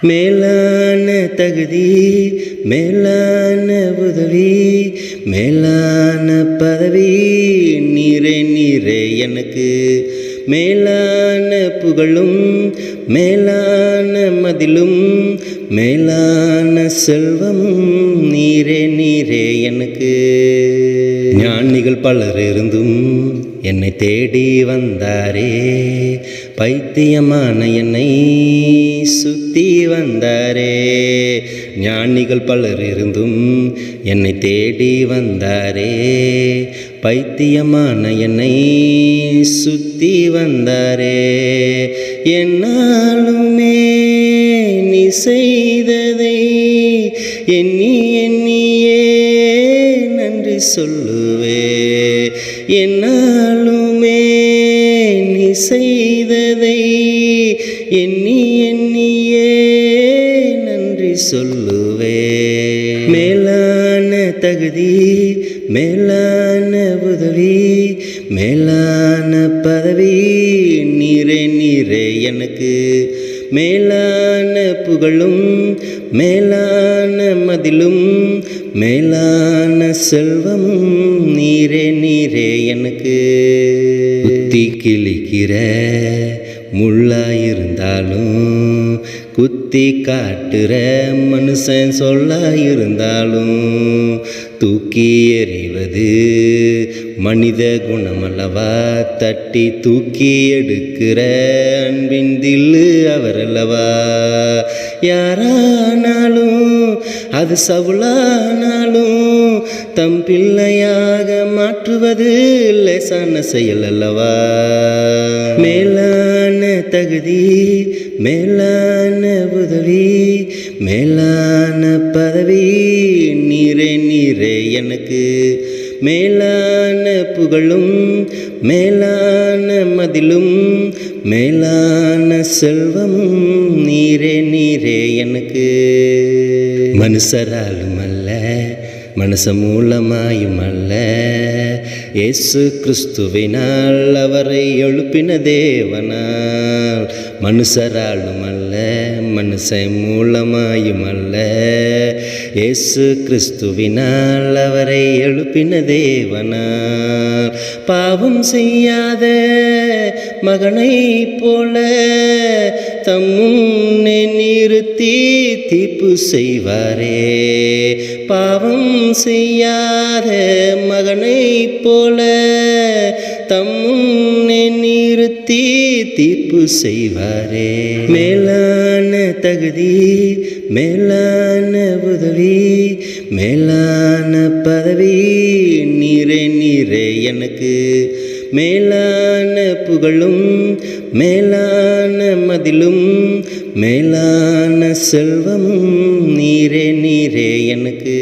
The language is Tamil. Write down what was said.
மேலான தகுதி மேலான உதவி மேலான பதவி நீரே நீரே எனக்கு. மேலான புகழும் மேலான மதிலும் மேலான செல்வமும் நீரே நீரே எனக்கு. ஞானிகள் பலர் இருந்தும் என்னை தேடி வந்தாரே. பைத்தியமான என்னை சுத்தி வந்தாரே. ஞானிகள் பலர் இருந்தும் என்னை தேடி வந்தாரே. பைத்தியமான என்னை சுத்தி வந்தாரே. என்னாலுமே நிசை சொல்லுவே. என்னாலுமே நீ செய்ததை எண்ணி எண்ணியே நன்றி சொல்லுவே. மேலான தகுதி மேலான உதவி மேலான பதவி நீரே நிறை எனக்கு. மேலான புகழும் மேலான மதிலும் மேலான செல்வமும் நீரே நீரே எனக்கு. குத்தி கிழிக்கிற முள்ளாயிருந்தாலும் குத்தி காட்டுற மனுஷன் சொல்லாயிருந்தாலும் தூக்கி எறிவது மனித குணமல்லவா? தட்டி தூக்கி எடுக்கிற அன்பின் தில்லு அவரல்லவா? யாரானாலும் அது சவுளானாலும் தம் பிள்ளையாக மாற்றுவது லேசான செயல் அல்லவா? மேலான தகுதி மேலான உதவி மேலான பதவி நீரே நீரே எனக்கு. மேலான புகழும் மேலான மதிலும் மேலான செல்வமும் நீரே நீரே எனக்கு. மனுஷராலும் அல்ல மனசு மூலமாயுமல்ல இயேசு கிறிஸ்துவினால் அவரை எழுப்பின தேவனால் மனுஷராலும் அல்ல மனுஷன் மூலமாயும் அல்ல இயேசு கிறிஸ்துவினால் அவரை எழுப்பின தேவனால் பாவம் செய்யாத மகனை போல தம்முன்னே நிறுத்தி தீர்ப்பு செய்வாரே. பாவம் செய்யாத மகனை போல தம்முன்னே நிறுத்தி தீர்ப்பு செய்வாரே. மேலான தகுதி மேலான உதவி மேலான பதவி நிறை நிறை எனக்கு. மேலான புகழும் மேலான மதிலும் மேலான செல்வமும் நீரே நீரே எனக்கு.